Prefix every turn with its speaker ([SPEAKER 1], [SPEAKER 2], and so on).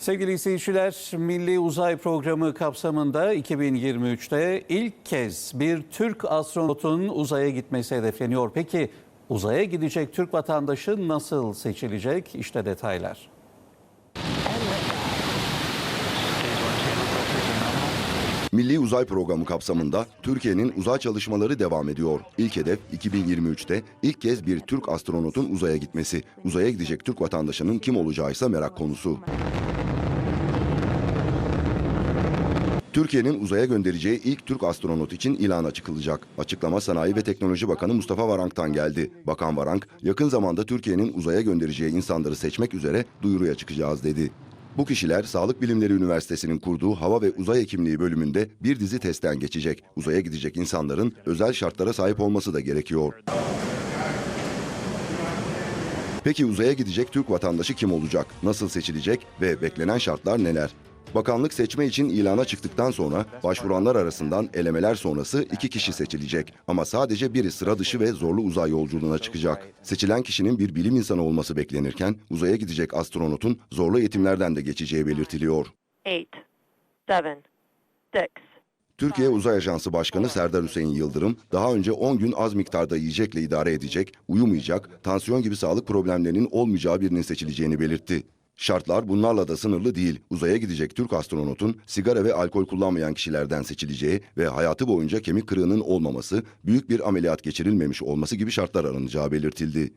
[SPEAKER 1] Sevgili izleyiciler, Milli Uzay Programı kapsamında 2023'te ilk kez bir Türk astronotun uzaya gitmesi hedefleniyor. Peki uzaya gidecek Türk vatandaşı nasıl seçilecek? İşte detaylar.
[SPEAKER 2] Milli Uzay Programı kapsamında Türkiye'nin uzay çalışmaları devam ediyor. İlk hedef 2023'te ilk kez bir Türk astronotun uzaya gitmesi. Uzaya gidecek Türk vatandaşının kim olacağı ise merak konusu. Türkiye'nin uzaya göndereceği ilk Türk astronot için ilan açıklanacak. Açıklama Sanayi ve Teknoloji Bakanı Mustafa Varank'tan geldi. Bakan Varank, yakın zamanda Türkiye'nin uzaya göndereceği insanları seçmek üzere duyuruya çıkacağız dedi. Bu kişiler Sağlık Bilimleri Üniversitesi'nin kurduğu Hava ve Uzay Hekimliği bölümünde bir dizi testten geçecek. Uzaya gidecek insanların özel şartlara sahip olması da gerekiyor. Peki uzaya gidecek Türk vatandaşı kim olacak? Nasıl seçilecek ve beklenen şartlar neler? Bakanlık seçme için ilana çıktıktan sonra başvuranlar arasından elemeler sonrası iki kişi seçilecek. Ama sadece biri sıra dışı ve zorlu uzay yolculuğuna çıkacak. Seçilen kişinin bir bilim insanı olması beklenirken uzaya gidecek astronotun zorlu eğitimlerden de geçeceği belirtiliyor. Türkiye Uzay Ajansı Başkanı Serdar Hüseyin Yıldırım, daha önce 10 gün az miktarda yiyecekle idare edecek, uyumayacak, tansiyon gibi sağlık problemlerinin olmayacağı birinin seçileceğini belirtti. Şartlar bunlarla da sınırlı değil. Uzaya gidecek Türk astronotun sigara ve alkol kullanmayan kişilerden seçileceği ve hayatı boyunca kemik kırığının olmaması, büyük bir ameliyat geçirilmemiş olması gibi şartlar aranacağı belirtildi.